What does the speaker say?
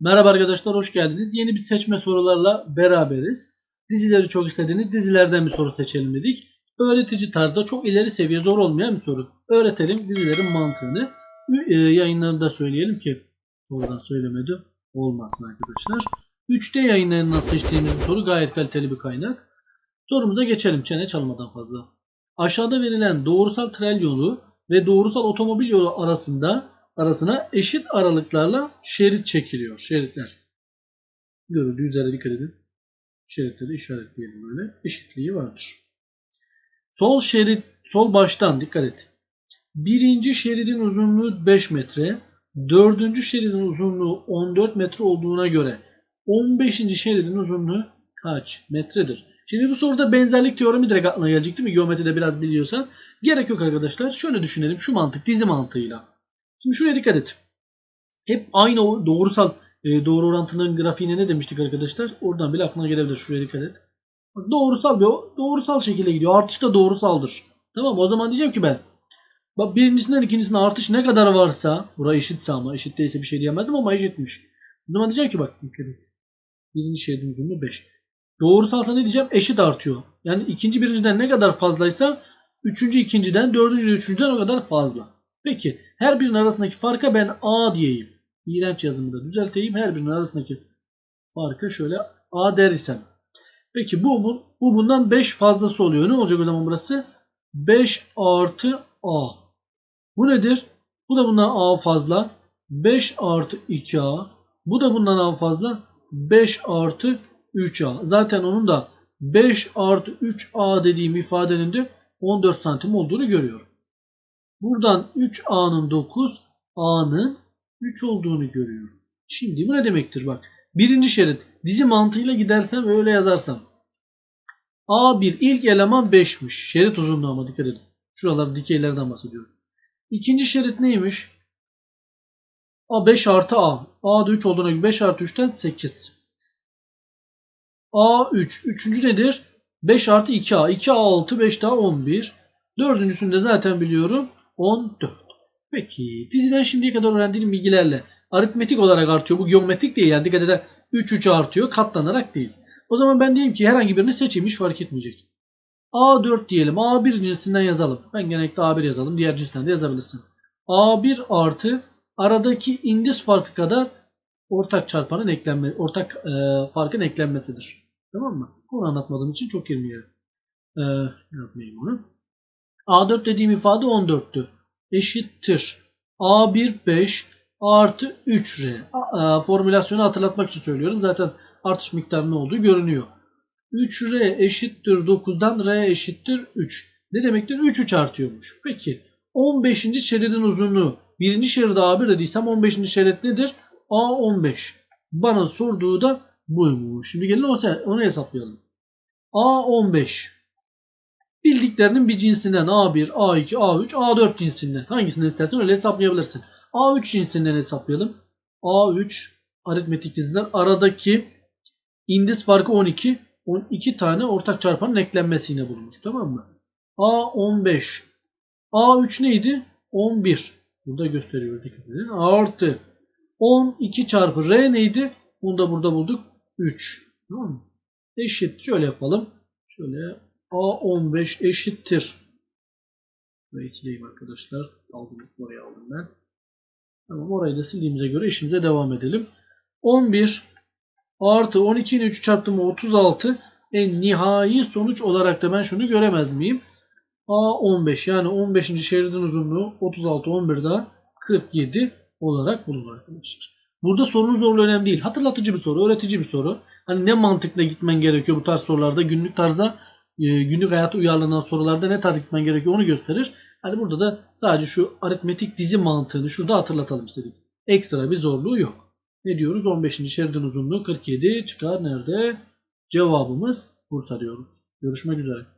Merhaba arkadaşlar hoş geldiniz. Yeni bir seçme sorularla beraberiz. Dizileri çok istediğiniz dizilerden bir soru seçelim dedik. Öğretici tarzda çok ileri seviye zor olmayan bir soru. Öğretelim dizilerin mantığını. E, Yayınlarında söyleyelim ki oradan söylemedi olmasın arkadaşlar. 3D yayınlarından seçtiğimiz bir soru gayet kaliteli bir kaynak. Sorumuza geçelim çene çalmadan fazla. Aşağıda verilen doğrusal tren yolu ve doğrusal otomobil yolu arasında arasına eşit aralıklarla şerit çekiliyor. Şeritler. Görüldüğü üzere dikkat edin. Şeritleri işaretleyelim böyle. Eşitliği vardır. Sol şerit, sol baştan dikkat et. Birinci şeridin uzunluğu 5 metre. Dördüncü şeridin uzunluğu 14 metre olduğuna göre 15. şeridin uzunluğu kaç metredir? Şimdi bu soruda benzerlik teoremi direkt aklına gelecek değil mi? Geometride biraz biliyorsan. Gerek yok arkadaşlar. Şöyle düşünelim şu mantık dizi mantığıyla. Şimdi şuraya dikkat et. Hep aynı doğrusal e, doğru orantının grafiğine ne demiştik arkadaşlar? Oradan bile aklına gelebilir. Şuraya dikkat et. Doğrusal bir doğrusal şekilde gidiyor. Artış da doğrusaldır. Tamam mı? O zaman diyeceğim ki ben bak birincisinden ikincisine artış ne kadar varsa bura eşitse ama eşit değilse bir şey diyemezdim ama eşitmiş. O zaman diyeceğim ki bak. Birinci şeridin uzunluğu 5. Doğrusalsa ne diyeceğim? Eşit artıyor. Yani ikinci birinciden ne kadar fazlaysa üçüncü ikinciden dördüncü üçüncüden o kadar fazla. Peki her birinin arasındaki farka ben A diyeyim. İğrenç yazımı da düzelteyim. Her birinin arasındaki farka şöyle A der isem. Peki bu, bu, bu bundan 5 fazlası oluyor. Ne olacak o zaman burası? 5 artı A. Bu nedir? Bu da bundan A fazla. 5 artı 2A. Bu da bundan A fazla. 5 artı 3A. Zaten onun da 5 artı 3A dediğim ifadenin de 14 santim olduğunu görüyorum. Buradan 3A'nın 9, A'nın 3 olduğunu görüyorum. Şimdi bu ne demektir bak. Birinci şerit dizi mantığıyla gidersem öyle yazarsam. A1 ilk eleman 5'miş. Şerit uzunluğu ama dikkat edin. Şuralar dikeylerden bahsediyoruz. İkinci şerit neymiş? A 5 artı A. A'da 3 olduğuna göre 5 artı 3'ten 8. A3. Üçüncü nedir? 5 artı 2A. 2A 6, 5 daha 11. Dördüncüsünü de zaten biliyorum. 14. Peki diziden şimdiye kadar öğrendiğim bilgilerle aritmetik olarak artıyor. Bu geometrik değil yani dikkat ede 3 3 artıyor katlanarak değil. O zaman ben diyeyim ki herhangi birini seçeyim hiç fark etmeyecek. A4 diyelim. A1 cinsinden yazalım. Ben genellikle A1 yazalım. Diğer cinsinden de yazabilirsin. A1 artı aradaki indis farkı kadar ortak çarpanın eklenme, ortak e, farkın eklenmesidir. Tamam mı? Bunu anlatmadığım için çok girmeyelim. E, yazmayayım onu. A4 dediğim ifade 14'tü. Eşittir. A1 5 artı 3R. A- e, Formülasyonu hatırlatmak için söylüyorum. Zaten artış miktarı ne olduğu görünüyor. 3R eşittir 9'dan R eşittir 3. Ne demektir? 3 3 artıyormuş. Peki 15. şeridin uzunluğu. Birinci şeride A1 dediysem 15. şerit nedir? A15. Bana sorduğu da buymuş. Şimdi gelin onu hesaplayalım. A15. Bildiklerinin bir cinsinden A1, A2, A3, A4 cinsinden. Hangisinden istersen öyle hesaplayabilirsin. A3 cinsinden hesaplayalım. A3 aritmetik diziler aradaki indis farkı 12. 12 tane ortak çarpanın eklenmesiyle bulunmuş. Tamam mı? A15. A3 neydi? 11. Burada gösteriyor. Dikkat. Artı 12 çarpı R neydi? Bunu da burada bulduk. 3. Tamam mı? Eşit. Şöyle yapalım. Şöyle A15 eşittir. Ve içleyeyim arkadaşlar. Aldım. Oraya aldım ben. Tamam orayı da sildiğimize göre işimize devam edelim. 11 artı 12'nin 3 çarptım 36. En nihai sonuç olarak da ben şunu göremez miyim? A15 yani 15. şeridin uzunluğu 36 11 daha 47 olarak bulunur arkadaşlar. Burada sorunun zorluğu önemli değil. Hatırlatıcı bir soru, öğretici bir soru. Hani ne mantıkla gitmen gerekiyor bu tarz sorularda günlük tarza e, günlük hayata uyarlanan sorularda ne tarz gitmen gerekiyor onu gösterir. Hani burada da sadece şu aritmetik dizi mantığını şurada hatırlatalım istedik. Ekstra bir zorluğu yok. Ne diyoruz? 15. şeridin uzunluğu 47 çıkar nerede? Cevabımız Bursa diyoruz. Görüşmek üzere.